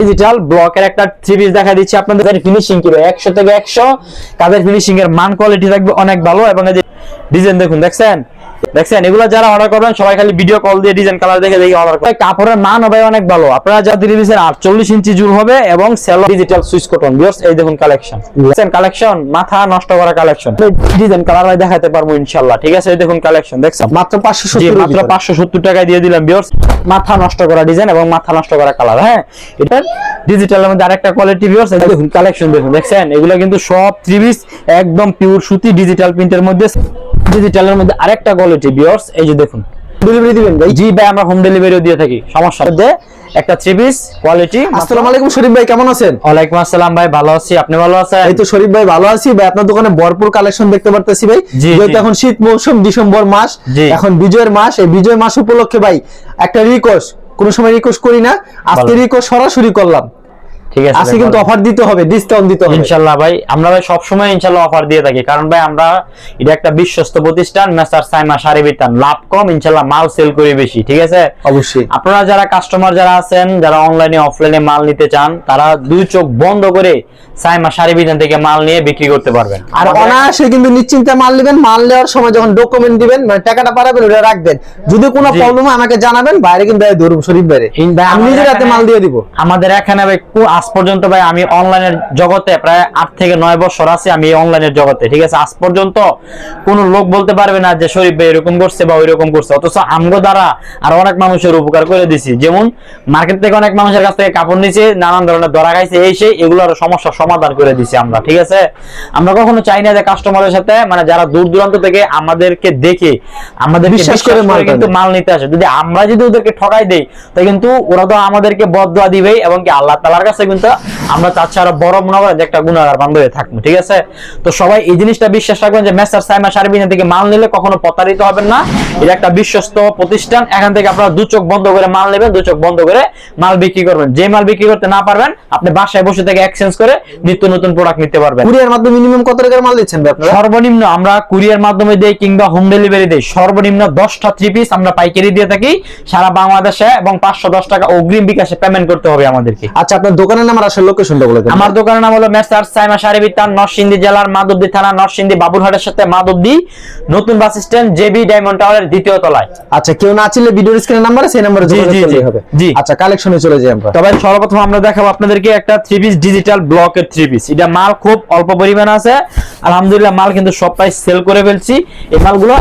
Digital ব্লকের একটা three piece দেখা দিচ্ছি আপনাদের। ফিনিশিং কি ভাই একশো থেকে একশো। কাজের ফিনিশিং এর মান কোয়ালিটি থাকবে অনেক ভালো এবং ডিজাইন দেখুন, দেখছেন? দেখছেন এগুলো যারা অর্ডার করবেন সবাই খালি ভিডিও কল দিয়ে ডিজাইন কালার দেখে দেখে অর্ডার করবেন। কাপড়ের মান হবে অনেক ভালো। আপনারা যা দিলে দিচ্ছেন আটচল্লিশ ইঞ্চি জুল হবে এবং সেলো ডিজিটাল সুইচ কটন ভিউয়ার্স এই দেখুন কালেকশন দেখছেন কালেকশন মাথা নষ্ট করা কালেকশন ডিজাইন কালার দেখাতে পারব ইনশাল্লাহ ঠিক আছে? এই দেখুন কালেকশন দেখছেন? মাত্র পাঁচশো মাত্র পাঁচশো সত্তর টাকায় দিয়ে দিলাম বিয়ার্স মাথা নষ্ট করা ডিজাইন এবং মাথা নষ্ট করা কালার হ্যাঁ? এটার ডিজিটালের মধ্যে আরেকটা কোয়ালিটি বিয়ার্স দেখুন কালেকশন দেখুন দেখছেন? এগুলো কিন্তু সব থ্রি একদম পিওর সুতি ডিজিটাল প্রিন্টের মধ্যে। ডিজিটালের মধ্যে আরেকটা কোয়ালিটি বিয়ার্স এই যে দেখুন। ডেলিভারি দিবেন ভাই? জি ভাই আমরা হোম ডেলিভারিও দিয়ে থাকি সমস্যা মধ্যে একটা থ্রি পিস কোয়ালিটি আসসালামু আলাইকুম শরীফ ভাই কেমন আছেন? ওয়ালাইকুম আসসালাম ভাই ভালো আছি আপনি ভালো আছেন? এই তো শরীফ ভাই ভালো আছি ভাই আপনার দোকানে ভরপুর কালেকশন দেখতে পারতেছি ভাই। যেহেতু এখন শীত মৌসুম ডিসেম্বর মাস এখন বিজয়ের মাস এই বিজয় মাস উপলক্ষে ভাই একটা রিকোয়েস্ট কোনো সময় রিকোয়েস্ট করি না আজকে। রিকোয়েস্ট সরাসরি করলাম। ঠিক আছে আজকে কিন্তু অফার দিতে হবে ডিসকাউন্ট দিতে হবে। ইনশাল্লাহ ভাই আমরা ভাই সবসময় ইনশাল্লাহ অফার দিয়ে থাকি। কারণ ভাই আমরা এটা একটা বিশ্বস্ত প্রতিষ্ঠান মেসার সাইমা সারি বিতান। লাভ কম ইনশাল্লাহ মাল সেল করি বেশি ঠিক আছে? অবশ্যই। আপনারা যারা কাস্টমার যারা আছেন যারা অনলাইনে অফলাইনে মাল নিতে চান তারা দুই চোখ বন্ধ করে সাইমা সারি বিতান থেকে মাল নিয়ে বিক্রি করতে পারবেন। আর অনায়াসে কিন্তু নিশ্চিন্তে মাল নেবেন মাল নেওয়ার সময় যখন ডকুমেন্ট দিবেন মানে টাকাটা পাঠাবেন ওটা রাখবেন। যদি কোনো প্রবলেম হয় আমাকে জানাবেন বাইরে কিন্তু ধরুন শরীফ বাইরে। আমি নিজের হাতে মাল দিয়ে দিব। আমাদের এখানে ভাই আজ পর্যন্ত ভাই আমি অনলাইনের জগতে প্রায় আট থেকে নয় বছর আছি আমি এই অনলাইনের জগতে ঠিক আছে? আজ পর্যন্ত কোন লোক বলতে পারবে না যে শরীফ ভাই এরকম করছে বা ওইরকম করছে। অথচ আমগো দ্বারা আর অনেক মানুষের উপকার করে দিছি। যেমন মার্কেট থেকে অনেক মানুষের কাছ থেকে কাপড় নিচে নানান ধরনের ধরা খাইছে এই সেই এগুলোর সমস্যার সমাধান করে দিছি আমরা ঠিক আছে? আমরা কখনো চাই না যে কাস্টমারের সাথে মানে যারা দূর দূরান্ত থেকে আমাদেরকে দেখে আমাদের বিশ্বাস করে মাল কিন্তু মাল নিতে আসে। যদি আমরা যদি ওদেরকে ঠকাই দেই তাই কিন্তু ওরা তো আমাদেরকে বদয়া দিবেই এবং কি আল্লাহ তালার কাছে কিন্তু আমরা চাচ্ছি আরও বড় মনে করেন যে একটা গুণাগার বান্ধবে থাকব ঠিক আছে? তো সবাই এই জিনিসটা বিশ্বাস রাখবেন যে মেসার সাইমা সার্ভিস থেকে মাল নিলে কখনো প্রতারিত হবেন না। এটা একটা বিশ্বস্ত প্রতিষ্ঠান এখান থেকে আপনারা দু চোখ বন্ধ করে মাল নেবেন দু চোখ বন্ধ করে মাল বিক্রি করবেন। যে মাল বিক্রি করতে না পারবেন আপনি বাসায় বসে থেকে এক্সচেঞ্জ করে নিত্য নতুন প্রোডাক্ট নিতে পারবেন। কুরিয়ার মাধ্যমে মিনিমাম কত টাকার মাল দিচ্ছেন আপনারা? সর্বনিম্ন আমরা কুরিয়ার মাধ্যমে দেই কিংবা হোম ডেলিভারি দেই সর্বনিম্ন দশটা থ্রি পিস আমরা পাইকারি দিয়ে থাকি সারা বাংলাদেশে এবং পাঁচশো দশ টাকা অগ্রিম বিকাশে পেমেন্ট করতে হবে আমাদেরকে। আচ্ছা আপনার দোকানের নাম আর আসলে লোকেশনটা বলে দেন। আমার দোকানের নাম হলো মেসার সাইমা সারি বিতান নরসিংদী জেলার মাধবদী থানা নরসিংদী বাবুরহাটের সাথে মাধবদী নতুন বাস স্ট্যান্ড জেবি ডায়মন্ড টাওয়ারের দ্বিতীয় তলায়। আচ্ছা কেউ না চিনলে ভিডিওর স্ক্রিনের নাম্বারে সেই নাম্বারে যোগাযোগ করলেই হবে। জি। আচ্ছা কালেকশনে চলে যাই আমরা। তবে সর্বপ্রথম আমরা দেখাবো আপনাদেরকে একটা থ্রি পিস ডিজিটাল ব্লকের থ্রি পিস এটা মাল খুব অল্প পরিমাণে আছে। আলহামদুলিল্লাহ মাল কিন্তু সব প্রাইস সেল করে ফেলছি। এই মালগুলো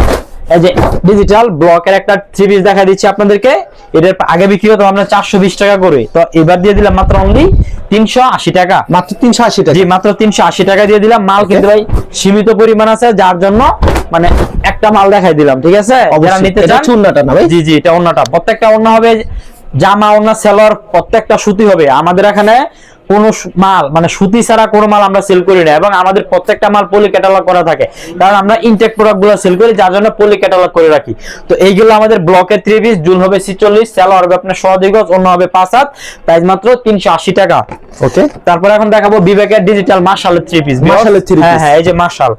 এই যে ডিজিটাল ব্লকের একটা থ্রি পিস দেখা দিচ্ছি আপনাদেরকে। এটার আগে বিক্রি হতো আমরা চারশো বিশ টাকা করে। তো এবার দিয়ে দিলাম মাত্র অনলি তিনশো আশি টাকা। মাত্র তিনশো আশি টাকা। জি মাত্র তিনশো আশি টাকা দিয়ে দিলাম। মাল কিন্তু ভাই সীমিত পরিমাণ আছে যার জন্য মানে একটা মাল দেখাই দিলাম ঠিক আছে? যারা নিতে চান ওড়নাটা না ভাই? জি জি এটা অন্যটা প্রত্যেকটা অন্য হবে জামা অন্য সেলর প্রত্যেকটা সুতি হবে। আমাদের এখানে কোন মাল মানে সুতি ছাড়া কোনো মাল আমরা সেল করি না। এবং আমাদের প্রত্যেকটা মাল পলি ক্যাটালগ করা থাকে। কারণ আমরা ইনটেক প্রোডাক্টগুলো সেল করি, যার জন্য পলি ক্যাটালগ করে রাখি। তো এইগুলো আমাদের ব্লকে থ্রি পিস হবে ছিচল্লিশ সেলা হবে আপনার সহদিগজ অন্য হবে পাঁচ হাত প্রাইস মাত্র তিনশো আশি টাকা। ওকে তারপর এখন দেখাবো বিবেকের ডিজিটাল মার্শালের থ্রি পিস মার্শালের three হ্যাঁ হ্যাঁ এই যে মার্শাল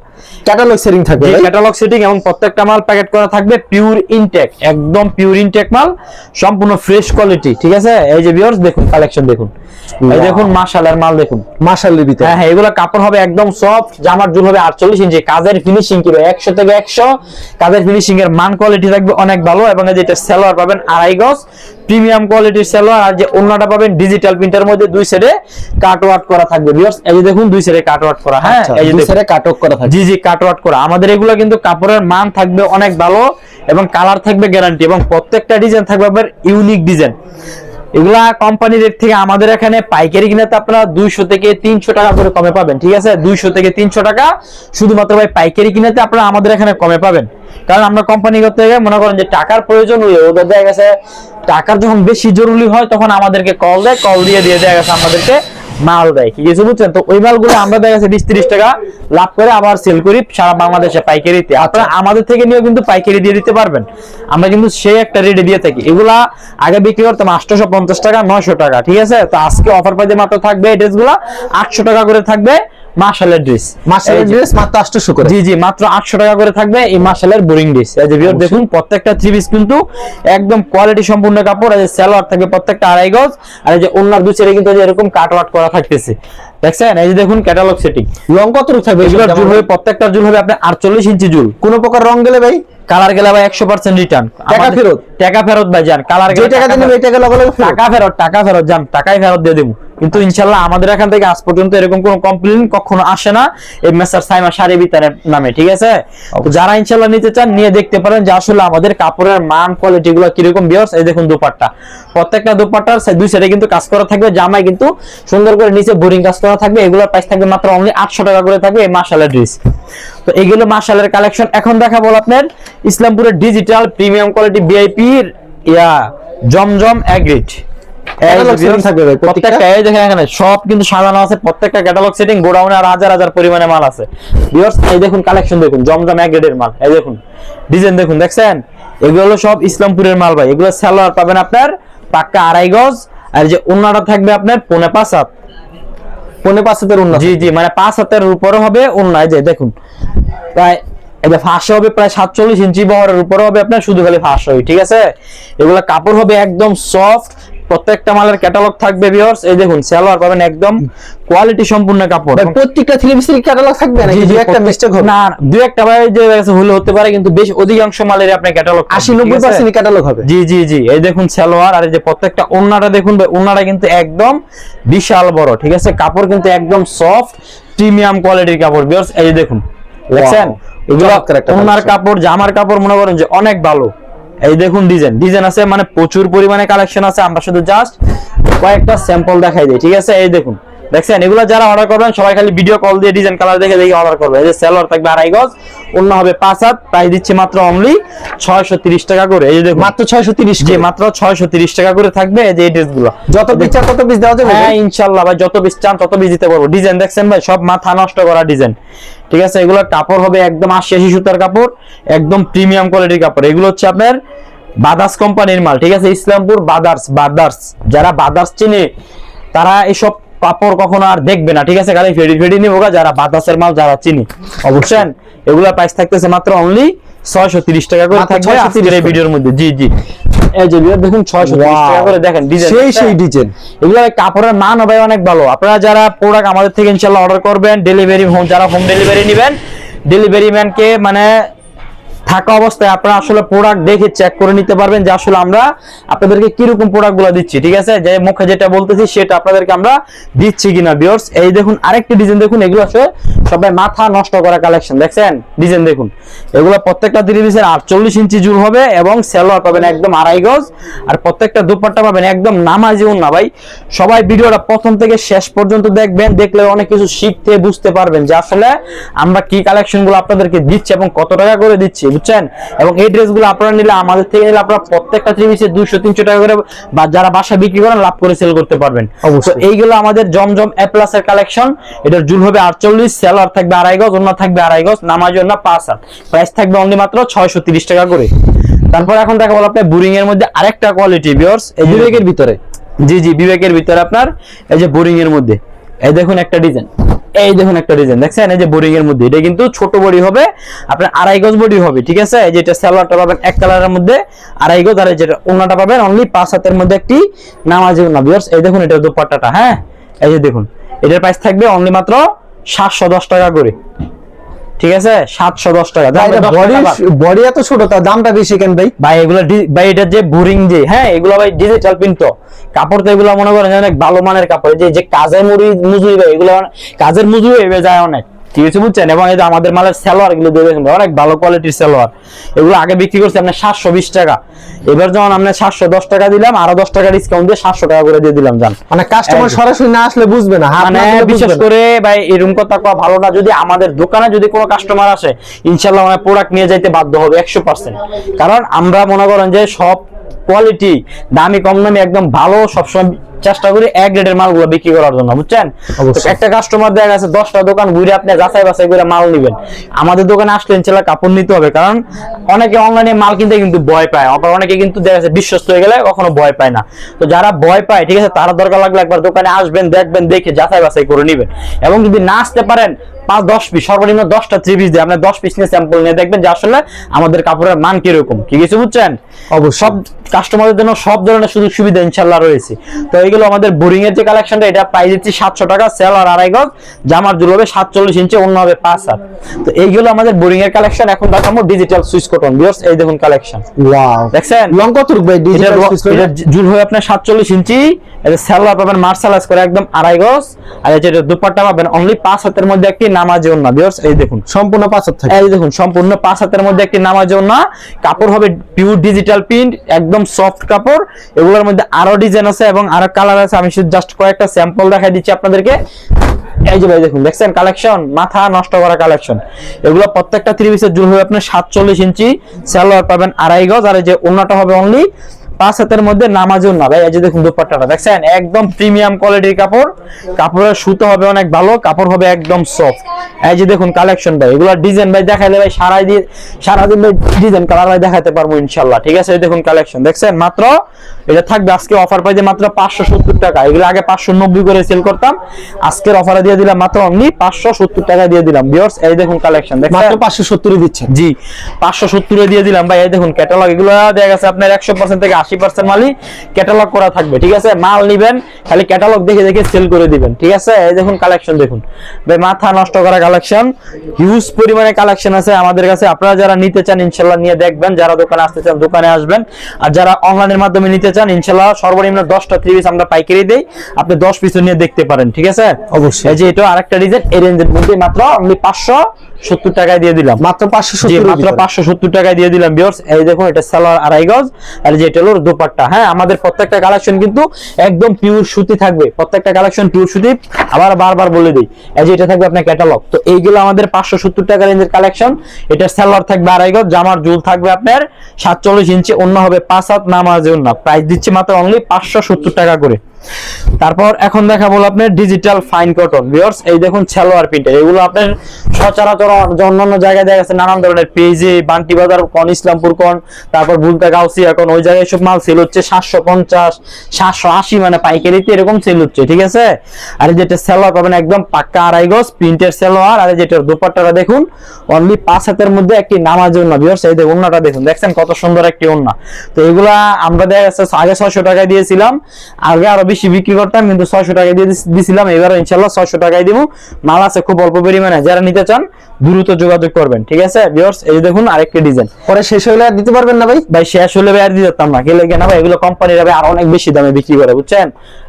ক্যাটালগ সেটিং থাকবে ক্যাটালগ সেটিং এবং প্রত্যেকটা মাল প্যাকেট করা থাকবে পিওর ইনটেক একদম পিওর ইনটেক মাল সম্পূর্ণ ফ্রেশ কোয়ালিটি ঠিক আছে? এই যে ভিউয়ার্স দেখুন কালেকশন দেখুন। এই দেখুন মার্শালের মাল দেখুন। মার্শালের ভিতরে। হ্যাঁ হ্যাঁ এগুলো কাপড় হবে একদম সফট জামার জুল হবে আটচল্লিশ ইঞ্চি কাজের ফিনিশিং কি ভাই? একশো থেকে একশো। কাজের ফিনিশিং এর মান কোয়ালিটি থাকবে অনেক ভালো এবং এই যে এটা সেলোয়ার পাবেন আড়াই গজ। প্রিমিয়াম কোয়ালিটির সালোয়ার আর যে অন্যটা পাবেন ডিজিটাল প্রিন্টার মধ্যে দুই সাইডে কাট ওয়ার্ক করা থাকবে। ভিউয়ার্স এই যে দেখুন দুই সাইডে কাট ওয়ার্ক করা। হ্যাঁ আচ্ছা এই যে দুই সাইডে কাট কাটক করা থাকবে। জি জি কাট ওয়াট করা। আমাদের এগুলো কিন্তু কাপড়ের মান থাকবে অনেক ভালো এবং কালার থাকবে গ্যারান্টি এবং প্রত্যেকটা ডিজাইন থাকবে আবার ইউনিক ডিজাইন এগুলা কোম্পানি রেট থেকে আমাদের এখানে পাইকারি কিনাতে আপনারা দুইশো থেকে তিনশো টাকা করে কমে পাবেন, ঠিক আছে? দুইশো থেকে তিনশো টাকা শুধুমাত্র ভাই পাইকারি কিনাতে আপনারা আমাদের এখানে কমে পাবেন। কারণ আমরা কোম্পানি করতে গিয়ে মনে করেন যে টাকার প্রয়োজন হলে ওদের দেখা গেছে, টাকার যখন বেশি জরুরি হয় তখন আমাদেরকে কল দেয় কল দিয়ে দিয়ে দেওয়া গেছে আমাদেরকে মাল দেয় কি কিছু বুঝছেন? তো ওই মালগুলো আমরা দেখা যাচ্ছে বিশ তিরিশ টাকা লাভ করে আবার সেল করি সারা বাংলাদেশে পাইকারিতে। আপনারা আমাদের থেকে নিয়েও কিন্তু পাইকারি দিয়ে দিতে পারবেন। আমরা কিন্তু সেই একটা রেটে দিয়ে থাকি। এগুলা আগে বিক্রি করতাম আটশোশো পঞ্চাশ টাকা নয়শো টাকা ঠিক আছে? তো আজকে অফার পাইতে মাত্র থাকবে এই ড্রেসগুলা আটশো টাকা করে থাকবে মার্শালের ড্রেস মাসের ড্রেস মাত্র 800 করে। জি জি মাত্র আটশো টাকা করে থাকবে এই মার্শালের বোরিং ড্রেস এই যে ভিউয়ার দেখুন প্রত্যেকটা থ্রি পিস কিন্তু একদম কোয়ালিটি সম্পূর্ণ কাপড় এই যে সালোয়ার থাকবে প্রত্যেকটা আড়াই গজ আর এই যে অন্যার দু ছেড়ে কিন্তু এরকম কাট ওয়াট করা থাকতেছে। দেখছেন? এই যে দেখুন ক্যাটালগ সেটিং লং কত রূপ থাকবে? এগুলোর জুল হবে প্রত্যেকটা জুল হবে আপনার আটচল্লিশ ইঞ্চি জুল কোনো প্রকার রং গেলে ভাই? কালার গেলে ভাই একশো পার্সেন্ট রিটার্ন টাকা ফেরত? টাকা ফেরত ভাই যান। কালার যে টাকা দিন এই টাকা টাকা ফেরত? টাকা ফেরত যান টাকাই ফেরত দিয়ে দেবো কিন্তু ইনশাল্লাহ আমাদের এখান থেকে আজ পর্যন্ত এরকম কোনো কমপ্লেন কখনো আসে না এই মেসার সাইমা শাড়ি বিতারের নামে ঠিক আছে? তো যারা ইনশাল্লাহ নিতে চান নিয়ে দেখতে পারেন যে আসলে আমাদের কাপড়ের মান কোয়ালিটি গুলো কীরকম বিয়ার্স এই দেখুন দুপাট্টা। প্রত্যেকটা দুপাট্টার দুই সাইডে কিন্তু কাজ করা থাকবে জামায় কিন্তু সুন্দর করে নিচে বোরিং কাজ করা থাকবে এগুলোর প্রাইস থাকবে মাত্র অনলি আটশো টাকা করে থাকবে এই মার্শালের ড্রেস তো এগুলো মার্শালের কালেকশন এখন দেখাবো আপনার ইসলামপুরের ডিজিটাল প্রিমিয়াম কোয়ালিটি ভিআইপি ইয়া জমজম অ্যাগ্রিড প্রত্যেকটা? প্রত্যেকটা এই দেখেন এখানে সব কিন্তু সাজানো আছে প্রত্যেকটা ক্যাটালগ সেটিং গোডাউনে আর হাজার হাজার পরিমাণে মাল আছে। ভিউয়ার্স এই দেখুন কালেকশন দেখুন জমজম এক গ্রেডের মাল এই দেখুন। ডিজাইন দেখুন দেখছেন? এগুলো হলো সব ইসলামপুরের মাল ভাই এগুলো পাবেন আপনার পাক্কা আড়াই গজ আর যে অন্যটা থাকবে আপনার পৌনে পাঁচ হাত। পনে পাঁচ হাতের জি জি মানে পাঁচ হাতের উপরে হবে অন্যায় যে দেখুন। প্রায় ফাঁসে হবে প্রায় সাতচল্লিশ ইঞ্চি বহরের উপরে হবে আপনার শুধু খালি ফাঁস হবে ঠিক আছে? এগুলা কাপড় হবে একদম সফট প্রত্যেকটা মালের ক্যাটালগ থাকবে ভিউয়ার্স এই দেখুন সালোয়ার পাবেন একদম কোয়ালিটি সম্পূর্ণ কাপড়। প্রত্যেকটা থ্রি পিসের ক্যাটালগ থাকবে নাকি? দুই একটা মিস্টেক হবে। না দুই একটা ভাই যে গেছে হলে হতে পারে কিন্তু বেশ অধিকাংশ মালের আপনার ক্যাটালগ 80 90 পার্সেন্ট ক্যাটালগ হবে। জি জি জি এই দেখুন সালোয়ার আর এই যে প্রত্যেকটা ওন্নাটা দেখুন ভাই ওন্নাটা কিন্তু একদম বিশাল বড় ঠিক আছে? কাপড় কিন্তু একদম সফট প্রিমিয়াম কোয়ালিটির কাপড় ভিউয়ার্স এই দেখুন দেখছেন? এগুলো collection। কাপড় জামার কাপড় মনে করেন যে অনেক ভালো। এই দেখুন ডিজাইন ডিজাইন আছে মানে প্রচুর পরিমাণে কালেকশন আছে। আমরা শুধু জাস্ট কয়েকটা স্যাম্পল দেখাই দিই, ঠিক আছে? এই দেখুন। দেখছেন এগুলো যারা অর্ডার করবেন সবাই খালি ভিডিও কল দিয়ে ডিজাইন কালার দেখে দেখে অর্ডার করবে। এই যে সেলর থাকবে আড়াই গজ অন্য হবে পাঁচ হাত প্রাইস দিচ্ছে মাত্র অনলি ছয়শো তিরিশ টাকা করে। এই যে দেখুন মাত্র 630 জি করে। মাত্র ছয়শো তিরিশ টাকা করে থাকবে এই যে এই ড্রেসগুলো যত পিস চান তত পিস দেওয়া যাবে? হ্যাঁ? ইনশাল্লাহ ভাই যত পিস চান তত পিস দিতে পারব। ডিজাইন দেখছেন ভাই সব মাথা নষ্ট করা ডিজাইন ঠিক আছে এগুলো কাপড় হবে একদম আশি আশি সুতার কাপড় একদম প্রিমিয়াম কোয়ালিটির কাপড়। এগুলো হচ্ছে আপনার বাদার্স কোম্পানির মাল ঠিক আছে? ইসলামপুর বাদার্স বাদার্স। যারা বাদার্স চিনে তারা এসব কাপড় কখনো আর দেখবে না ঠিক আছে? খালি ফেডি ফেডি নিবো যারা বাদার্সের মাল যারা চিনি। অবশ্যই এগুলা প্রাইস থাকতেছে মাত্র অনলি ছয়শো তিরিশ টাকা করে থাকবে 630 আজকের এই ভিডিওর মধ্যে। জি জি। এই যে দেখুন ছয়শো টাকা করে দেখেন ডিজাইন সেই সেই ডিজাইন এগুলো কাপড়ের মান হবে অনেক ভালো। আপনারা যারা প্রোডাক্ট আমাদের থেকে অর্ডার করবেন ডেলিভারি হোম যারা হোম ডেলিভারি নেবেন ডেলিভারি ম্যানকে মানে থাকা অবস্থায় আপনারা আসলে প্রোডাক্ট দেখে চেক করে নিতে পারবেন যে আসলে আমরা আপনাদেরকে কীরকম প্রোডাক্টগুলো দিচ্ছি, ঠিক আছে? যে মুখে যেটা বলতেছি সেটা আপনাদেরকে আমরা দিচ্ছি কিনা বিয়ার্স এই দেখুন আরেকটি ডিজাইন দেখুন, এগুলো আছে সবাই মাথা নষ্ট করা কালেকশন দেখছেন? ডিজাইন দেখুন। এগুলো প্রত্যেকটা থ্রি পিসের আটচল্লিশ ইঞ্চি জুল হবে এবং সেলোয়ার পাবেন একদম আড়াই গজ। আর প্রত্যেকটা দুপাট্টা পাবেন একদম নামাজি না ভাই। সবাই ভিডিওটা প্রথম থেকে শেষ পর্যন্ত দেখবেন, দেখলে অনেক কিছু শিখতে বুঝতে পারবেন যে আসলে আমরা কি কালেকশনগুলো আপনাদেরকে দিচ্ছি এবং কত টাকা করে দিচ্ছি বুঝছেন? এবং এই ড্রেসগুলো আপনারা নিলে আমাদের থেকে নিলে আপনারা প্রত্যেকটা থ্রি পিসে দুইশো তিনশো টাকা করে বা যারা বাসা বিক্রি করেন লাভ করে সেল করতে পারবেন। এইগুলো আমাদের জমজম এ প্লাস এর কালেকশন এটার জুল হবে আটচল্লিশ সেলার থাকবে আড়াই গজ অন্য থাকবে আড়াই গজ নামাজ অন্য পাঁচ হাত। প্রাইস থাকবে অনলি মাত্র ছয়শো তিরিশ টাকা করে। তারপর এখন দেখা বল আপনার বুরিং এর মধ্যে আরেকটা কোয়ালিটি বিয়ার্স এই বিবেকের ভিতরে? জি জি বিবেকের ভিতরে আপনার। এই যে বোরিং এর মধ্যে। এই দেখুন একটা ডিজাইন এই দেখুন একটা ডিজাইন দেখছেন? এই যে বোরিং এর মধ্যে। এটা কিন্তু ছোট বডি হবে, আপনার আড়াই গজ বডি হবে, ঠিক আছে? এই যেটা সালোয়ারটা পাবেন এক কালারের মধ্যে, আড়াই গজ, আর এই যেটা ওনাটা পাবেন অনলি পাঁচ হাতের মধ্যে একটি নামাজি ওনা ভিউয়ার্স এই দেখুন এটা দুপাট্টাটা হ্যাঁ? এই যে দেখুন, এটার প্রাইস থাকবে অনলি মাত্র সাতশো দশ টাকা করে। ঠিক আছে? সাতশো দশ টাকা। বডি বডি এত ছোট তার দামটা বেশি কেন ভাই? ভাই এগুলো ভাই এটা যে বোরিং যে হ্যাঁ এগুলো ভাই ডিজিটাল প্রিন্ট। তো কাপড় তো এগুলো মনে করেন অনেক ভালো মানের কাপড়। যে যে কাজের মুড়ি মুজুরি ভাই এগুলো কাজের মুজুরি এবে যায় অনেক। ঠিক আছে বুঝছেন? এবং এই যে আমাদের মালেরগুলো দিয়ে দেখুন অনেক ভালো কোয়ালিটির সালোয়ার। এগুলো আগে বিক্রি করছি আপনার সাতশো বিশ টাকা। এবার যখন আমরা সাতশো দশ টাকা দিলাম আরও দশ টাকা ডিসকাউন্ট দিয়ে সাতশো টাকা করে দিয়ে দিলাম জান। মানে কাস্টমার সরাসরি না আসলে বুঝবে না মানে বিশেষ। করে ভাই এরকম কথা ভালো না। যদি আমাদের দোকানে যদি কোনো কাস্টমার আসে ইনশাল্লাহ প্রোডাক্ট নিয়ে যাইতে বাধ্য হবে একশো পার্সেন্ট কারণ আমরা মনে করেন যে সব কোয়ালিটি দামি কম দামি একদম ভালো সবসময় চেষ্টা করি এক গ্রেডের মালগুলো বিক্রি করার জন্য বুঝছেন? একটা কাস্টমার দেখা গেছে দশটা দোকান ঘুরে আপনি যাচাই বাছাই করে মাল নিবেন। আমাদের দোকানে আসলে ইনশাল্লাহ কাপড় নিতে হবে কারণ অনেকে অনলাইনে মাল কিনতে কিন্তু ভয় পায় আবার অনেকে কিন্তু দেখা যাচ্ছে বিশ্বস্ত হয়ে গেলে কখনো ভয় পায় না। তো যারা ভয় পায় ঠিক আছে তারা দরকার লাগলে একবার দোকানে আসবেন দেখবেন দেখে যাচাই বাছাই করে নিবেন। এবং যদি না আসতে পারেন পাঁচ দশ পিস সর্বনিম্ন দশটা থ্রি পিস দিয়ে আপনি দশ পিস নিয়ে স্যাম্পল নিয়ে দেখবেন যে আসলে আমাদের কাপড়ের মান কীরকম। কি কিছু বুঝছেন। সব কাস্টমারদের জন্য সব ধরনের সুযোগ সুবিধা ইনশাল্লাহ রয়েছে। তো এইগুলো আমাদের বোরিং এর যে কালেকশনটা এটা প্রাইস দিচ্ছি সাতশো টাকা সেল আর আড়াই গজ। জামার জুল হবে সাতচল্লিশ ইঞ্চি অন্য হবে পাঁচ হাত। তো এইগুলো আমাদের বোরিং এর কালেকশন এখন দেখাবো ডিজিটাল সুইচ কটন বিয়ার্স এই দেখুন কালেকশন ওয়াও দেখছেন? লং কত রুকবে এটা ডিজিটাল জুল হবে আপনার সাতচল্লিশ ইঞ্চি এটা পাবেন করে একদম আড়াই গজ। আর এই যে এটা দুপাট্টা পাবেন অনলি পাঁচ হাতের মধ্যে একটি নামাজি অন্য বিয়ার্স এই দেখুন। সম্পূর্ণ পাঁচত থাকে এই দেখুন সম্পূর্ণ পাঁচ হাতের মধ্যে একটি নামাজ না কাপড় হবে পিওর ডিজিটাল প্রিন্ট একদম সফট কাপড়। এগুলোর মধ্যে আরও ডিজাইন আছে এবং আরও কালার আছে, আমি শুধু জাস্ট কয়েকটা স্যাম্পল দেখাই দিচ্ছি আপনাদেরকে। এই যে ভাই, দেখুন, দেখছেন কালেকশন মাথা নষ্ট করা কালেকশন এগুলো প্রত্যেকটা থ্রি পিসের জুল হবে আপনার সাতচল্লিশ ইঞ্চি। সালোয়ার পাবেন আড়াই গজ, আর এই যে অন্যটা হবে অনলি পাঁচ হাতের মধ্যে নামাজুন না ভাই, এই যে দেখুন দুপাট্টাটা, দেখছেন? একদম প্রিমিয়াম কোয়ালিটির কাপড়। কাপড়ের সুতো হবে অনেক ভালো, কাপড় হবে একদম সফট এই যে দেখুন কালেকশন ভাই, এগুলো ডিজাইন ভাই, দেখাইলে ভাই সারাই দিয়ে সারাদিন ভাই ডিজাইন কালার ভাই দেখাতে পারব ইনশাল্লাহ। ঠিক আছে? দেখুন কালেকশন দেখছেন? মাত্র এটা থাকবে আজকে অফার পাইতে মাত্র পাঁচশো সত্তর টাকা। এগুলো আগে পাঁচশো নব্বই করে সেল করতাম। আজকের অফারে দিয়ে দিলাম মাত্র অনলি পাঁচশো সত্তর টাকা দিয়ে দিলাম। বিয়ার্স এই দেখুন কালেকশন মাত্র পাঁচশো সত্তরই দিচ্ছে জি পাঁচশো সত্তরে দিয়ে দিলাম। ভাই এই দেখুন ক্যাটালগ এগুলো দেখা গেছে আপনার একশো পার্সেন্ট থেকে আশি পার্সেন্ট মালই ক্যাটালগ করা থাকবে ঠিক আছে? মাল নিবেন খালি ক্যাটালগ দেখে দেখে সেল করে দিবেন ঠিক আছে? এই দেখুন কালেকশন দেখুন। ভাই মাথা নষ্ট করা কালেকশন হিউজ পরিমাণে কালেকশন আছে আমাদের কাছে। আপনারা যারা নিতে চান ইনশাল্লাহ নিয়ে দেখবেন। যারা দোকানে আসতে চান দোকানে আসবেন। আর যারা অনলাইনের মাধ্যমে নিতে চান ইনশাল্লাহ সর্বনিম্ন দশটা থ্রি পিস আমরা পাইকারি দেই আপনি দশ পিস নিয়ে দেখতে পারেন ঠিক আছে অবশ্যই। এই যে এটা আরেকটা রিজেন্ট এই রেঞ্জের মধ্যে মাত্র আপনি পাঁচশো সত্তর টাকায় দিয়ে দিলাম। মাত্র পাঁচশো সত্তর মাত্র পাঁচশো সত্তর টাকায় দিয়ে দিলাম বিয়ার্স এই দেখুন এটা সালোয়ার আড়াই গজ। আর যে হলো দোপাট্টা। হ্যাঁ আমাদের প্রত্যেকটা কালেকশন কিন্তু একদম পিওর সুতি থাকবে। প্রত্যেকটা কালেকশন পিওর সুতি। আবার বারবার বলে দিই এই যে এটা থাকবে আপনার ক্যাটালগ তো এইগুলো আমাদের পাঁচশো সত্তর টাকা রেঞ্জের কালেকশন এটা সালোয়ার থাকবে আড়াই গজ জামার জুল থাকবে আপনার সাতচল্লিশ ইঞ্চি অন্য হবে পাঁচ হাত নামাজ অন্য। প্রাইস দিচ্ছি মাত্র অনলি পাঁচশো সত্তর টাকা করে। তারপর এখন দেখা বলো আপনার ডিজিটাল ফাইন কটন ভিউয়ার্স এই দেখুন সালোয়ার প্রিন্টের এগুলো আপনার সচরাচর অন্যান্য জায়গায় দেখা যাচ্ছে নানান ধরনের পেজে বান্টি বাজার, কন ইসলামপুর কন, তারপর বুলতা গাউসি এখন ওই জায়গায় সব মাল সেল হচ্ছে, সাতশো পঞ্চাশ, সাতশো আশি মানে পাইকারিতে এরকম সেল হচ্ছে, ঠিক আছে? আর যেটা সালোয়ার পাবেন একদম পাক্কা আড়াই গজ প্রিন্টের সালোয়ার, আর এই যেটা দোপাট্টাটা দেখুন অনলি পাঁচ হাতের মধ্যে একটি নামাজ ওন্না ভিউয়ার্স এই দেখুন ওন্নাটা দেখুন, দেখছেন কত সুন্দর একটি ওন্না তো এগুলা আমরা দেখা যাচ্ছে আগে ছয়শো টাকায় দিয়েছিলাম, আগে আরও বেশি বিক্রি করতাম কিন্তু ছয়শো টাকা দিয়ে দিছিলাম এবার ইনশাল্লাহ ছয়শো টাকায় দিব। মাল আছে খুব অল্প পরিমাণে যারা নিতে চান দ্রুত যোগাযোগ করবেন ঠিক আছে? ভিউয়ার্স এই দেখুন আরেকটি ডিজাইন পরে শেষ হলে আর দিতে পারবেন না ভাই? ভাই শেষ হলে ভাই আর দিয়ে দিতাম না। গেলে কেন ভাই? এগুলো কোম্পানির ভাই আর অনেক বেশি দামে বিক্রি করে বুঝছেন?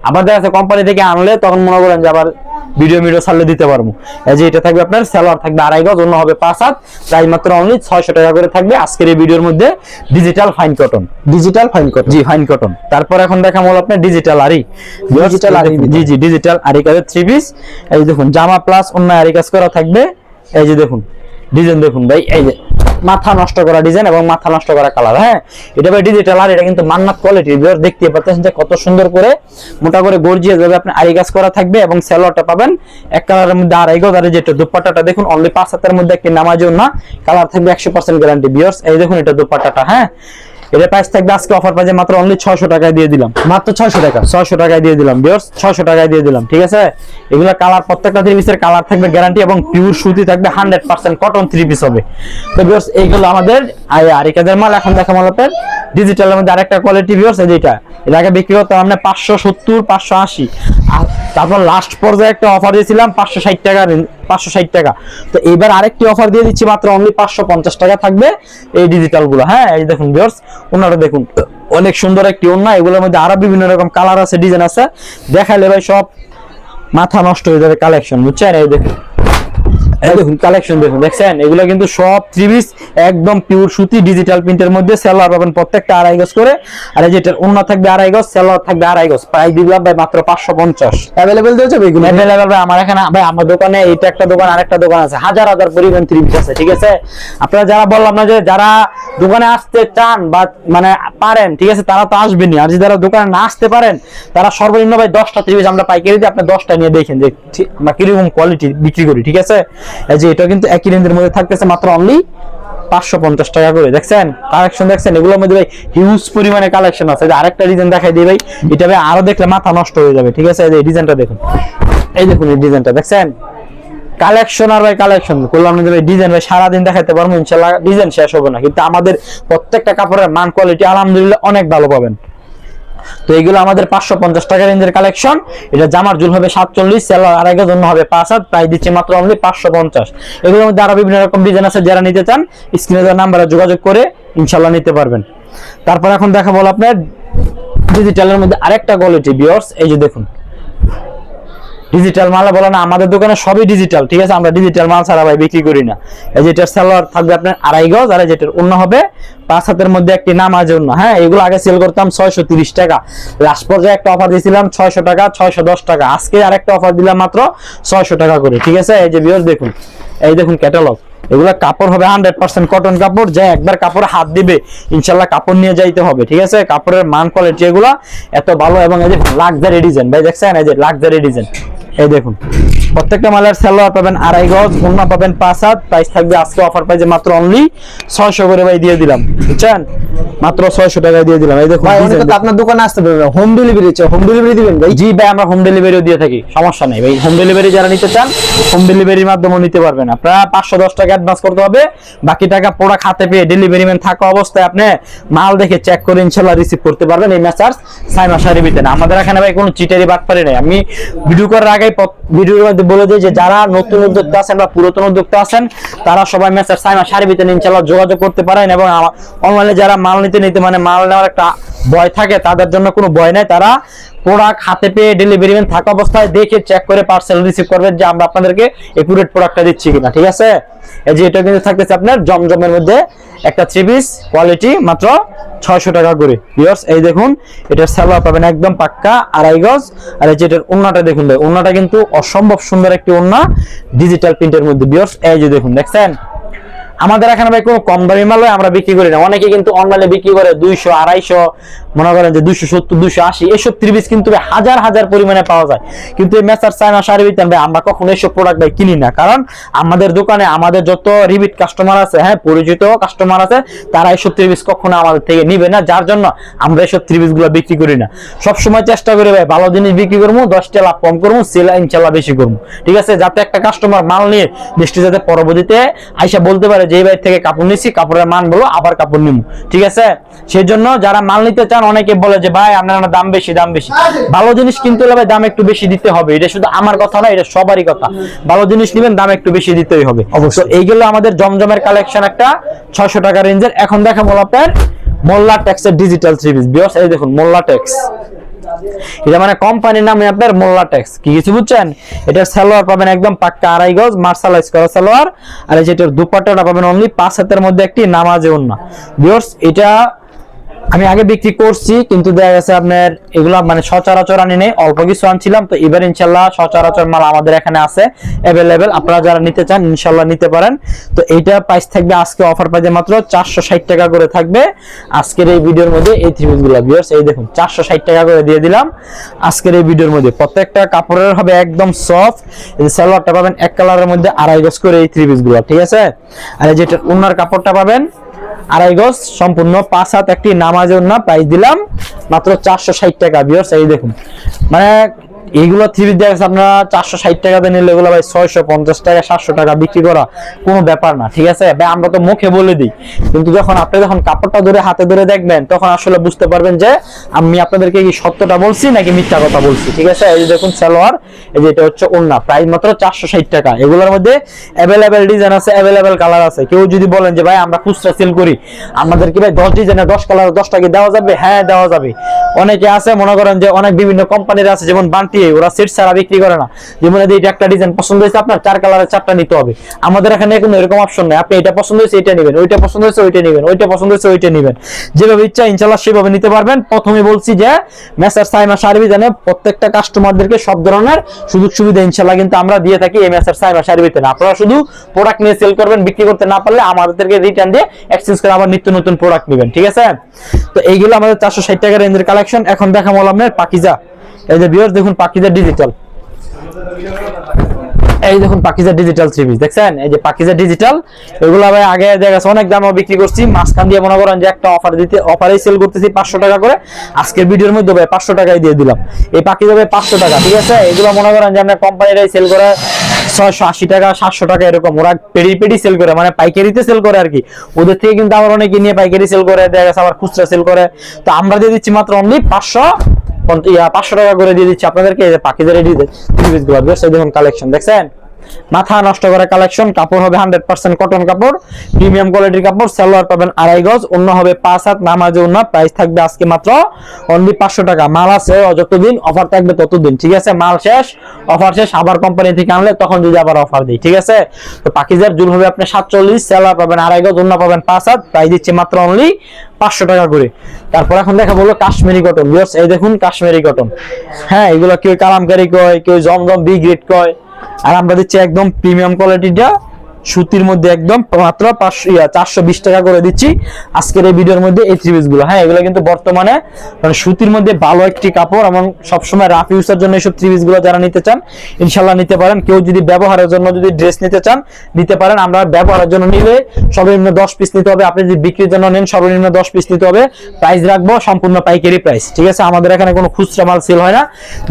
আবার দেখা যাচ্ছে কোম্পানি থেকে আনলে তখন মনে করেন যে আবার ভিডিও ভিডিও ছাড়লে দিতে পারব। এই যে এটা থাকবে আপনার সালোয়ার থাকবে আড়াই গজ অন্য হবে পাঁচ হাত। প্রাইস মাত্র অনলি ছয়শো টাকা করে থাকবে আজকের এই ভিডিওর মধ্যে digital fine cotton digital fine cotton G fine cotton তারপর এখন দেখা হলো আপনার ডিজিটাল আরি আরি জি জি ডিজিটাল আরি কাজের থ্রি পিস এই যে দেখুন জামা প্লাস অন্য আরি কাজ করা থাকবে। এই যে দেখুন ডিজাইন দেখুন ভাই এই যে মাথা নষ্ট করা ডিজাইন এবং মাথা নষ্ট করা কালার হ্যাঁ? এটা ভাই ডিজিটাল আর এটা কিন্তু মান্নাত কোয়ালিটি দেখতে পাচ্ছেন যে কত সুন্দর করে মোটা করে গর্জিয়াস যাবে আপনি আরি কাজ করা থাকবে এবং সালোয়ারটা পাবেন। এক কালারের মধ্যে আড়াই এই যেটা দুপাট্টাটা দেখুন অনলি পাঁচ হাতের মধ্যে একটি নামাজও না কালার থাকবে একশো পার্সেন্ট গ্যারান্টি বিয়ার্স এই দেখুন এটা দুপাট্টাটা হ্যাঁ? এটা প্রাইস থাকবে আজকে অফার পাইছে মাত্র অনলি ছয়শো টাকায় দিয়ে দিলাম। মাত্র ছয়শো টাকা? ছয়শো টাকায় দিয়ে দিলাম বিয়ার্স ছয়শো টাকায় দিয়ে দিলাম ঠিক আছে? এগুলো কালার প্রত্যেকটা থ্রি পিসের কালার থাকবে গ্যারান্টি এবং পিওর সুতি থাকবে hundred percent cotton three piece হবে। তো বিয়ার্স এইগুলো আমাদের আরিকাদের মাল এখন দেখা মাল আপনার ডিজিটালের মধ্যে আরেকটা কোয়ালিটি বিয়ার্স যেটা এর আগে বিক্রি করতাম আমরা পাঁচশো সত্তর পাঁচশো আশি। আর তারপর লাস্ট পর্যায়ে একটা অফার দিয়েছিলাম পাঁচশো ষাট টাকা পাঁচশো ষাট টাকা। তো এইবার আরেকটি অফার দিয়ে দিচ্ছি মাত্র অনলি পাঁচশো পঞ্চাশ টাকা থাকবে এই ডিজিটালগুলো। হ্যাঁ এই দেখুন বিয়ার্স ওনারা দেখুন, অনেক সুন্দর একটি ওনা এগুলোর মধ্যে আরও বিভিন্ন রকম কালার আছে ডিজাইন আছে। দেখালে ভাই সব মাথা নষ্ট হয়ে যাবে কালেকশন বুঝছেন? এই দেখুন। এই দেখুন কালেকশন দেখুন দেখছেন? এগুলো কিন্তু সব একদম পিওর সুতি ডিজিটাল প্রিন্টের মধ্যে সেলার পাবেন প্রত্যেকটা আড়াই গজ করে। আর এই যেটার থাকবে আড়াই গজ সেলার থাকবে আড়াই গজ। প্রাইস দিলাম ভাই মাত্র পাঁচশো পঞ্চাশ। অ্যাভেলেবেল এগুলো? অ্যাভেলেবল ভাই আমার এখানে ভাই আমার দোকানে এইটা একটা দোকান আরেকটা দোকান আছে। হাজার হাজার পরিমাণ আছে ঠিক আছে? আপনারা যারা বললাম না যে যারা দোকানে আসতে চান বা মানে পারেন ঠিক আছে তারা তো আসবেনই। আর যারা দোকানে না আসতে পারেন তারা সর্বনিম্ন ভাই দশটা থ্রি আমরা পাইকারি দিই আপনি দশটা নিয়ে দেখেন যে আমরা কীরকম কোয়ালিটি বিক্রি করি ঠিক আছে? যে এটা কিন্তু একই রেঞ্জের মধ্যে থাকতেছে মাত্র অনলি পাঁচশো পঞ্চাশ টাকা করে। দেখছেন? কালেকশন দেখছেন? এগুলোর মধ্যে ভাই হিউজ পরিমাণে কালেকশন আছে। আরেকটা ডিজাইন দেখাই দিই ভাই। এটা ভাই আরও দেখলে মাথা নষ্ট হয়ে যাবে, ঠিক আছে? এই ডিজাইনটা দেখুন। এই দেখুন এই ডিজাইনটা দেখছেন? কালেকশন আর ভাই কালেকশন করলাম না ভাই ডিজাইন ভাই সারাদিন দেখাতে পারব, ইনশাল্লাহ ডিজাইন শেষ হবে না। কিন্তু আমাদের প্রত্যেকটা কাপড়ের মান কোয়ালিটি আলহামদুলিল্লাহ অনেক ভালো পাবেন। তো এগুলো আমাদের পাঁচশো পঞ্চাশ টাকা রেঞ্জের কালেকশন। এটা জামার জুল হবে সাতচল্লিশ, সেলার একের জন্য হবে পাঁচ হাত, প্রাইস দিচ্ছে মাত্র অনলি পাঁচশো পঞ্চাশ। এগুলোর মধ্যে আরও বিভিন্ন রকম ডিজাইন আছে, যারা নিতে চান স্ক্রিনে নাম্বারে যোগাযোগ করে ইনশাল্লাহ নিতে পারবেন। তারপর এখন দেখা বল আপনার ডিজিটালের মধ্যে আরেকটা কোয়ালিটি বিয়ার্স এই যে দেখুন। ডিজিটাল মাল বলে না, আমাদের দোকানে সবই ডিজিটাল ঠিক আছে? আমরা ডিজিটাল মাল ছাড়া ভাই বিক্রি করি না। এই যেটার সালোয়ার থাকবে আপনার আড়াই গজ, আর যেটার অন্য হবে পাঁচ হাতের মধ্যে একটি নামাজ অন্য হ্যাঁ? এগুলো আগে সেল করতাম ছয়শো তিরিশ টাকা। লাস্ট পর্যায়ে একটা অফার দিয়েছিলাম ছয়শো টাকা, ছয়শো দশ টাকা। আজকে আরেকটা অফার দিলাম মাত্র ছয়শো টাকা করে, ঠিক আছে? এই যে বিয়স দেখুন, এই দেখুন ক্যাটালগ এগুলা কাপড় হবে হান্ড্রেড পার্সেন্ট কটন কাপড়, যে একবার কাপড় হাত দিবে, ইনশাল্লাহ কাপড় নিয়ে যাইতে হবে, ঠিক আছে? কাপড়ের মান কোয়ালিটি এগুলো এত ভালো এবং এই যে লাক্সারি ডিজাইন ভাই দেখছেন? এই যে লাক্সারি ডিজাইন এই দেখুন প্রত্যেকটা মালের সালোয়ার পাবেন আড়াই গজ ওন্না পাবেন পাঁচ হাত প্রাইস থাকবে আজকে অফার প্রাইসে মাত্র অনলি ছয়শো করে ভাই দিয়ে দিলাম বুঝছেন? মাত্র ছয়শো টাকায় দিয়ে দিলাম এই দেখুন আপনার দোকানে আসতে পারবে হোম ডেলিভারি হোম ডেলিভারি দিবেন ভাই? জি ভাই আমরা হোম ডেলিভারিও দিয়ে থাকি সমস্যা নেই ভাই হোম ডেলিভারি যারা নিতে চান হোম ডেলিভারির মাধ্যমে নিতে পারবেন। আপনারা পাঁচশো দশ টাকা অ্যাডভান্স করতে হবে বাকি টাকা পোড়া খাতে পেয়ে ডেলিভারি ম্যান থাকা অবস্থায় আপনি মাল দেখে চেক করে ইনশাল্লাহ রিসিভ করতে পারবেন এই মেসার্স সাইমা বিতেন আমাদের এখানে ভাই কোনো চিটারি বাটপারি নেই। আমি ভিডিও করার আগে ভিডিওর মধ্যে বলে দিই যে যারা নতুন উদ্যোক্তা আছেন বা পুরাতন উদ্যোক্তা আছেন, তারা সবাই মেসার সাইমা ইনশাল্লাহ যোগাযোগ করতে পারেন এবং অনলাইনে যারা মাল নিতে নিতে মানে মাল নেওয়ার একটা ভয় থাকে, তাদের জন্য কোনো ভয় নাই। তারা প্রোডাক্ট হাতে পেয়ে ডেলিভারি ম্যান থাকা অবস্থায় দেখে চেক করে পার্সেল রিসিভ করবেন যে আমরা আপনাদেরকে একুরেট প্রোডাক্টটা দিচ্ছি কিনা, ঠিক আছে? এই যে এটা কিন্তু থাকতেছে আপনার জমজমের মধ্যে একটা থ্রি পিস কোয়ালিটি মাত্র ছয়শো টাকা করে। ইয়ার্স এই দেখুন, এটার সালোয়ার পাবেন একদম পাক্কা আড়াই গজ। আর এই যে এটার উন্নাটা দেখুন ভাই উন্নাটা কিন্তু অসম্ভব সুন্দর একটি উন্না ডিজিটাল প্রিন্টের মধ্যে। বিয়ার্স এই যে দেখুন, দেখছেন? আমাদের এখানে ভাই কোনো কম দামি মাল আমরা বিক্রি করি না। অনেকে কিন্তু অনলাইনে বিক্রি করে দুইশো, আড়াইশো, মনে করেন যে দুইশো সত্তর, দুইশো আশি, এসব ত্রিপিস কিন্তু হাজার হাজার পরিমাণে পাওয়া যায়। কিন্তু এই মেসার চায়না শাড়ি বিতান ভাই, আমরা কখনো এসব প্রোডাক্ট ভাই কিনি না। কারণ আমাদের দোকানে আমাদের যত রিপিট কাস্টমার আছে হ্যাঁ পরিচিত কাস্টমার আছে, তারা এসব ত্রিপিস কখনো আমাদের থেকে নিবে না। যার জন্য আমরা এসব ত্রিপিসগুলো বিক্রি করি না। সবসময় চেষ্টা করি ভাই, ভালো জিনিস বিক্রি করব, দশটা লাভ কম করব, সেল ইনশাল্লাহ বেশি করব। ঠিক আছে? যাতে একটা কাস্টমার মাল নিয়ে নেক্সট যাতে পরবর্তীতে আইসা বলতে পারে যে ভাই থেকে কাপড় নিছি কাপড়ের মান বলো আবার কাপড় নিবো ঠিক আছে? সেই জন্য যারা মাল নিতে চান অনেকে বলে যে ভাই আপনার দাম বেশি দাম বেশি। ভালো জিনিস কিনতে হলে ভাই দাম একটু বেশি দিতে হবে। এটা শুধু আমার কথা না এটা সবারই কথা। ভালো জিনিস নিবেন দাম একটু বেশি দিতেই হবে। অবশ্যই। এইগুলো আমাদের জমজমের কালেকশন একটা ছয়শো টাকা রেঞ্জের। এখন দেখা বল আপনার মোল্লা ট্যাক্সের ডিজিটাল পিস বিয়স এই দেখুন মোল্লা ট্যাক্স এটা মানে কোম্পানির নামে আপনার মোল্লা ট্যাক্স। কি কিছু বুঝছেন? এটার সালোয়ার পাবেন একদম পাক্কা আড়াই গজ, মার্শালাইজ করা সালোয়ার। আর যেটার দুপাট্টাটা পাবেন অনলি পাঁচ হাতের মধ্যে একটি নামাজে অন্য বিয়র্স এটা আমি আগে বিক্রি করছি, কিন্তু দেখা গেছে আপনার এগুলা মানে সচরাচর আনি নেই, অল্প কিছু আনছিলাম, তো এবার ইনশাল্লাহ সচরাচর মাল আমাদের এখানে আছে অ্যাভেলেবেল আপনারা যারা নিতে চান, ইনশাল্লাহ নিতে পারেন। তো এইটা প্রাইস থাকবে আজকে অফার প্রাইসে মাত্র চারশো ষাট টাকা করে থাকবে। আজকের এই ভিডিওর মধ্যে এই থ্রি গুলো ভিউয়ার্স এই দেখুন, চারশো ষাট টাকা করে দিয়ে দিলাম। আজকের এই ভিডিওর মধ্যে প্রত্যেকটা কাপড়ের হবে একদম সফট এই সালোয়ারটা পাবেন এক কালারের মধ্যে আড়াই গজ করে এই থ্রি গুলো ঠিক আছে? আর এই যেটা উন্নার কাপড়টা পাবেন আড়াই গজ, সম্পূর্ণ পাঁচ হাত একটি নামাজের না প্রাইস দিলাম মাত্র চারশো ষাট টাকা বিয়র্স এই দেখুন। মানে এইগুলো থ্রি দেখা যাচ্ছে আপনারা চারশো ষাট টাকাতে নিলে এগুলো ভাই ছয়শো পঞ্চাশ টাকা, সাতশো টাকা বিক্রি করা কোনো ব্যাপার না, ঠিক আছে? ভাই, আমরা তো মুখে বলে দিই, কিন্তু যখন আপনি যখন কাপড়টা ধরে হাতে ধরে দেখবেন, তখন আসলে বুঝতে পারবেন যে আমি আপনাদেরকে কি সত্যটা বলছি নাকি মিথ্যা কথা বলছি, ঠিক আছে? এই যে দেখুন সালোয়ার, এই যে এটা হচ্ছে ওন্না প্রাইস মাত্র চারশো ষাট টাকা। এগুলোর মধ্যে অ্যাভেলেবেল ডিজাইন আছে অ্যাভেলেবেল কালার আছে। কেউ যদি বলেন যে, ভাই, আমরা খুচরা সেল করি। আমাদের কি ভাই দশ ডিজাইনে দশ কালার দশ টাকা দেওয়া যাবে? হ্যাঁ দেওয়া যাবে। অনেকে আছে, মনে করেন যে অনেক বিভিন্ন কোম্পানির আছে, যেমন বান্টি, ওরা সেট ছাড়া বিক্রি করে না। যেমন এই যে এটা একটা ডিজাইন পছন্দ হয়েছে আপনার, চার কালারের চারটা নিতে হবে। আমাদের এখানে কোনো এরকম অপশন নেই। আপনি এটা পছন্দ হয়েছে, এটা নেবেন। ওইটা পছন্দ হয়েছে, ওইটা নেবেন। ওইটা পছন্দ হয়েছে, ওইটা নেবেন। যেভাবে ইচ্ছা ইনশাল্লাহ সেভাবে নিতে পারবেন। প্রথমে বলছি যে, মেসার সাইমা সার্ভিস জানে প্রত্যেকটা কাস্টমারদেরকে সব ধরনের সুযোগ সুবিধা ইনশাল্লাহ কিন্তু আমরা দিয়ে থাকি এই মেসার সাইমা না আপনারা শুধু প্রোডাক্ট নিয়ে সেল করবেন, বিক্রি করতে না পারলে আমাদেরকে রিটার্ন দিয়ে এক্সচেঞ্জ করে আবার নিত্য নতুন প্রোডাক্ট নেবেন। ঠিক আছে? তো এইগুলো আমাদের চারশো ষাট টাকা রেঞ্জের কালেকশন এখন দেখাবো আপনার পাকিজা। এই যে বিয়ার দেখুন পাকিজা ডিজিটাল এই দেখুন পাকিজা ডিজিটাল থ্রি পিস দেখছেন? এই যে পাকিজা ডিজিটাল এগুলো ভাই আগে দেখা গেছে, অনেক দামে বিক্রি করছি। মাঝখান দিয়ে মনে করেন যে একটা অফার দিতে অফারেই সেল করতেছি পাঁচশো টাকা করে। আজকের ভিডিওর মধ্যে ভাই পাঁচশো টাকায় দিয়ে দিলাম। এই পাকিজা ভাই পাঁচশো টাকা, ঠিক আছে? এগুলো মনে করেন যে আপনার কোম্পানিরাই সেল করে ছয়শো আশি টাকা, সাতশো টাকা এরকম। ওরা পেড়ি পেড়ি সেল করে মানে পাইকারিতে সেল করে আর কি ওদের থেকে কিন্তু আবার অনেকে নিয়ে পাইকারি সেল করে, দেখা গেছে আবার খুচরা সেল করে। তো আমরা দিয়ে দিচ্ছি মাত্র অনলি পাঁচশো পাঁচশো টাকা করে দিয়ে দিচ্ছি আপনাদেরকে। পাখিদের রেডি গুলো দেখুন কালেকশন দেখছেন? মাথা নষ্ট করা কালেকশন কাপড় হবে হান্ড্রেড পার্সেন্ট কটন কাপড় প্রিমিয়াম কোয়ালিটির কাপড়, সালোয়ার পাবেন আড়াই গজ, অন্য হবে পাঁচ হাত নামাজে অন্য প্রাইস থাকবে আজকে মাত্র অনলি পাঁচশো টাকা। মাল আছে যতদিন অফার থাকবে ততদিন, ঠিক আছে? মাল শেষ অফার শেষ, আবার কোম্পানি থেকে আনলে তখন যদি আবার অফার দিই, ঠিক আছে? তো পাকিজার জুল হবে আপনি সাতচল্লিশ, সালোয়ার পাবেন আড়াই গজ অন্য পাবেন পাঁচ হাত প্রাইস দিচ্ছে মাত্র অনলি পাঁচশো টাকা করে। তারপর এখন দেখা বলল কাশ্মীরি কটন এই দেখুন কাশ্মীরি কটন হ্যাঁ এগুলো কেউ কালামকারি কয়, কেউ জমজম বি গ্রেড কয়। আর আমরা দিচ্ছি একদম প্রিমিয়াম কোয়ালিটিটা সুতির মধ্যে একদম মাত্র পাঁচশো চারশো বিশ টাকা করে দিচ্ছি। আজকের এই ভিডিওর মধ্যে এই থ্রি গুলো। হ্যাঁ এগুলো কিন্তু বর্তমানে মানে সুতির মধ্যে ভালো একটি কাপড় এবং সবসময় রাফ ইউজের জন্য এইসব থ্রি গুলো যারা নিতে চান ইনশাল্লাহ নিতে পারেন। কেউ যদি ব্যবহারের জন্য যদি ড্রেস নিতে চান, নিতে পারেন। আমরা ব্যবহারের জন্য নিলে সর্বনিম্ন দশ পিস নিতে হবে। আপনি যদি বিক্রির জন্য নেন, সর্বনিম্ন দশ পিস নিতে হবে। প্রাইস রাখব, সম্পূর্ণ পাইকারি প্রাইস ঠিক আছে? আমাদের এখানে কোনো খুচরা মাল সেল হয় না।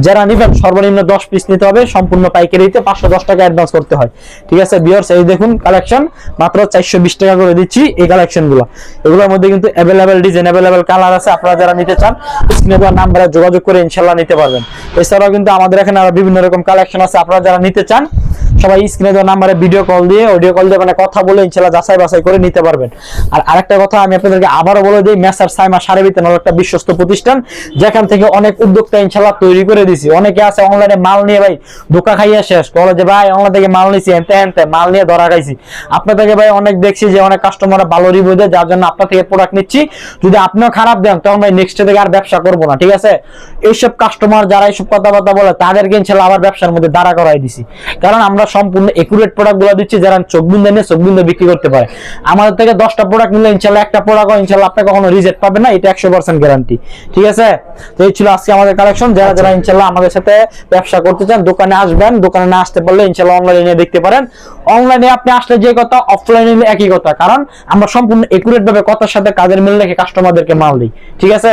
যারা নিবেন, সর্বনিম্ন দশ পিস নিতে হবে। সম্পূর্ণ পাইকারিতে পাঁচশো দশ টাকা অ্যাডভান্স করতে হয়। ঠিক আছে বিয়ার্স এই দেখুন কালেকশন মাত্র চারশো বিশ টাকা করে দিচ্ছি এই কালেকশনগুলো। এগুলোর মধ্যে কিন্তু অ্যাভেলেবেল ডিজাইন অ্যাভেলেবেল কালার আছে, আপনারা যারা নিতে চান স্ক্রিনে নাম্বারে যোগাযোগ করে ইনশাল্লাহ নিতে পারবেন। এছাড়াও কিন্তু আমাদের এখানে আরও বিভিন্ন রকম কালেকশন আছে, আপনারা যারা নিতে চান সবাই স্ক্রিনে দেওয়া নাম্বারে ভিডিও কল দিয়ে অডিও কল দিয়ে মানে কথা বলে ইনশাল্লাহ যাচাই বাছাই করে নিতে পারবেন। আর আরেকটা কথা আমি আপনাদেরকে আবারও বলে দিই মেসার সাইমা সারে বিতেন একটা বিশ্বস্ত প্রতিষ্ঠান, যেখান থেকে অনেক উদ্যোক্তা ইনশাল্লাহ তৈরি করে দিছি অনেকে আছে অনলাইনে মাল নিয়ে ভাই ধোকা খাইয়া শেষ। বলে যে, ভাই অনলাইন থেকে মাল নিছি, এনতে এনতে, মাল নিয়ে ধরা খাইছি। আপনার থেকে ভাই অনেক দেখছি যে, অনেক কাস্টমার ভালো রিভিউ দেয়, যার জন্য আপনার থেকে প্রোডাক্ট নিচ্ছি। যদি আপনিও খারাপ দেন, তখন ভাই নেক্সট থেকে আর ব্যবসা করব না, ঠিক আছে? এইসব কাস্টমার যারা এইসব কথাবার্তা বলে, তাদেরকে ইনশাল্লাহ আবার ব্যবসার মধ্যে দাঁড়া করাই দিছি। কারণ আমরা সম্পূর্ণ একুরেট প্রোডাক্টগুলো দিচ্ছি যারা চোখ বিন্দা নিয়ে চোখ বিন্দা বিক্রি করতে পারে। আমাদের থেকে দশটা প্রোডাক্ট নিলে ইনশাল্লাহ একটা প্রোডাক্ট ইনশাল্লাহ আপনি কখনো রিজেক্ট পাবেন না এটা একশো পার্সেন্ট গ্যারান্টি ঠিক আছে? তো এই ছিল আজকে আমাদের কালেকশন যারা যারা ইনশাল্লাহ আমাদের সাথে ব্যবসা করতে চান দোকানে আসবেন দোকানে না আসতে পারলে ইনশাল্লাহ অনলাইনে দেখতে পারেন। অনলাইনে আপনি আসলে যে কথা অফলাইনে একই কথা। কারণ আমরা সম্পূর্ণ একুরেট ভাবে কথার সাথে কাজের মিল রেখে কাস্টমারদেরকে মাল দিই। ঠিক আছে?